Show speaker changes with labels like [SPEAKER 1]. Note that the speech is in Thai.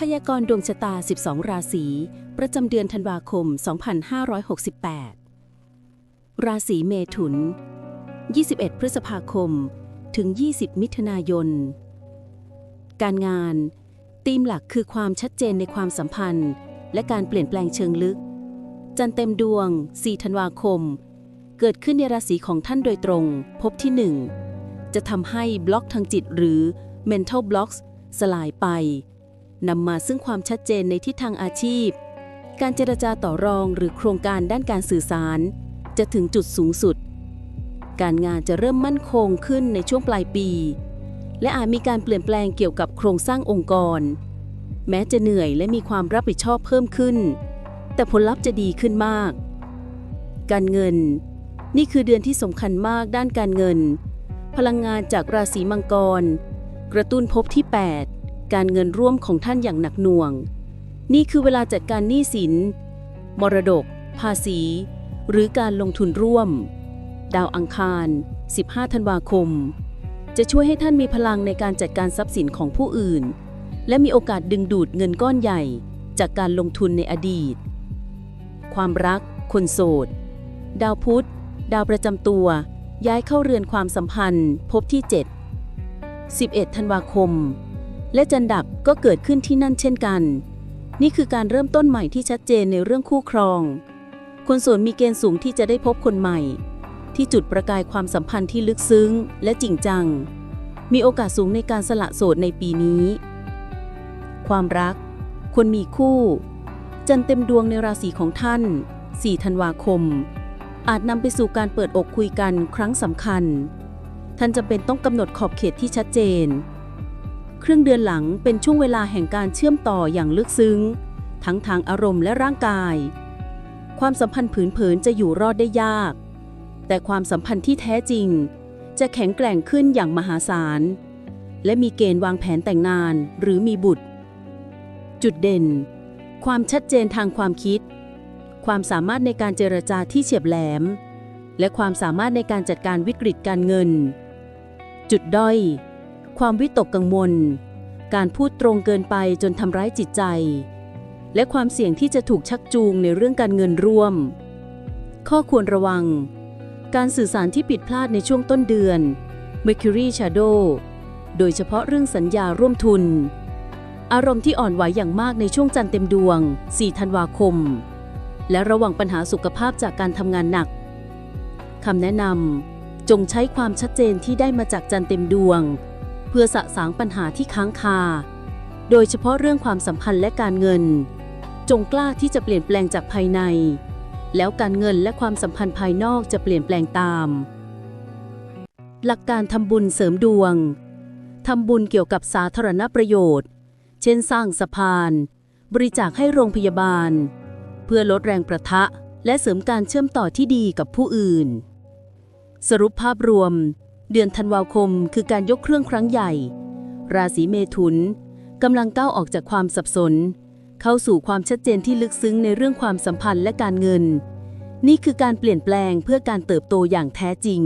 [SPEAKER 1] พยากรณ์ดวงชะตา 12 ราศี ประจำเดือนธันวาคม 2568 ราศีเมถุน 21 พฤษภาคม ถึง 20 มิถุนายน การงานธีมหลักคือความชัดเจนในความสัมพันธ์ และการเปลี่ยนแปลงเชิงลึก จันทร์เต็มดวง 4 ธันวาคม เกิดขึ้นในราศีของท่านโดยตรง พบที่ 1 จะทำให้บล็อกทางจิตหรือ mental blocks สลายไป นำมาซึ่งความชัดเจนในทิศทางอาชีพ การเจรจาต่อรองหรือโครงการด้านการสื่อสาร จะถึงจุดสูงสุด การงานจะเริ่มมั่นคงขึ้นในช่วงปลายปี และอาจมีการเปลี่ยนแปลงเกี่ยวกับโครงสร้างองค์กร แม้จะเหนื่อยและมีความรับผิดชอบเพิ่มขึ้น แต่ผลลัพธ์จะดีขึ้นมาก การเงิน นี่คือเดือนที่สำคัญมากด้านการเงิน พลังงานจากราศีมังกร กระตุ้นภพที่ 8 การเงินร่วมของท่านอย่างหนักหน่วง นี่คือเวลาจัดการหนี้สิน มรดก ภาษี หรือการลงทุนร่วม ดาวอังคาร 15 ธันวาคม จะช่วยให้ท่านมีพลังในการจัดการทรัพย์สินของผู้อื่น และมีโอกาสดึงดูดเงินก้อนใหญ่ จากการลงทุนในอดีต ความรัก คนโสด ดาวพุธ ดาวประจำตัว ย้ายเข้าเรือนความสัมพันธ์ พบที่ 7 11 ธันวาคม และจันดับก็เกิดขึ้นที่นั่นเช่นกัน นี่คือการเริ่มต้นใหม่ที่ชัดเจนในเรื่องคู่ครอง คนโสดมีเกณฑ์สูงที่จะได้พบคนใหม่ ที่จุดประกายความสัมพันธ์ที่ลึกซึ้ง และจริงจัง มีโอกาสสูงในการสละโสดในปีนี้ ความรัก คนมีคู่ จันเต็มดวงในราศีของท่าน 4 ธันวาคม อาจนำไปสู่การเปิดอกคุยกันครั้งสำคัญ ท่านจำเป็นต้องกำหนดขอบเขตที่ชัดเจน ครึ่งเดือนหลังเป็นช่วงเวลาแห่งการเชื่อมต่ออย่างลึกซึ้ง ทั้งทางอารมณ์และร่างกาย ความสัมพันธ์ผืนเผินจะอยู่รอดได้ยาก แต่ความสัมพันธ์ที่แท้จริง จะแข็งแกร่งขึ้นอย่างมหาศาล และมีเกณฑ์วางแผนแต่งงานหรือมีบุตร จุดเด่น ความชัดเจนทางความคิด ความสามารถในการเจรจาที่เฉียบแหลม และความสามารถในการจัดการวิกฤตการเงิน จุดด้อย ความวิตกกังวล การพูดตรงเกินไปจนทำร้ายจิตใจ และความเสี่ยงที่จะถูกชักจูงในเรื่องการเงินร่วม ข้อควรระวัง การสื่อสารที่ผิดพลาดในช่วงต้นเดือน Mercury Shadow โดยเฉพาะเรื่องสัญญาร่วมทุน อารมณ์ที่อ่อนไหวอย่างมากในช่วงจันทร์เต็มดวง 4 ธันวาคม และระวังปัญหาสุขภาพจากการทำงานหนักคำแนะนำจงใช้ความชัดเจนที่ได้มาจากจันทร์เต็มดวง พื่อสะสางปัญหาที่ค้างคา โดยเฉพาะเรื่องความสัมพันธ์และการเงิน จงกล้าที่จะเปลี่ยนแปลงจากภายใน แล้วการเงินและความสัมพันธ์ภายนอกจะเปลี่ยนแปลงตาม หลักการทำบุญเสริมดวงทำบุญเกี่ยวกับสาธารณประโยชน์ เช่นสร้างสะพาน บริจาคให้โรงพยาบาล เพื่อลดแรงประทะและเสริมการเชื่อมต่อที่ดีกับผู้อื่น สรุปภาพรวม เดือนธันวาคมคือการยกเครื่องครั้งใหญ่ ราศีเมถุนกำลังก้าวออกจากความสับสน เข้าสู่ความชัดเจนที่ลึกซึ้งในเรื่องความสัมพันธ์และการเงิน นี่คือการเปลี่ยนแปลงเพื่อการเติบโตอย่างแท้จริง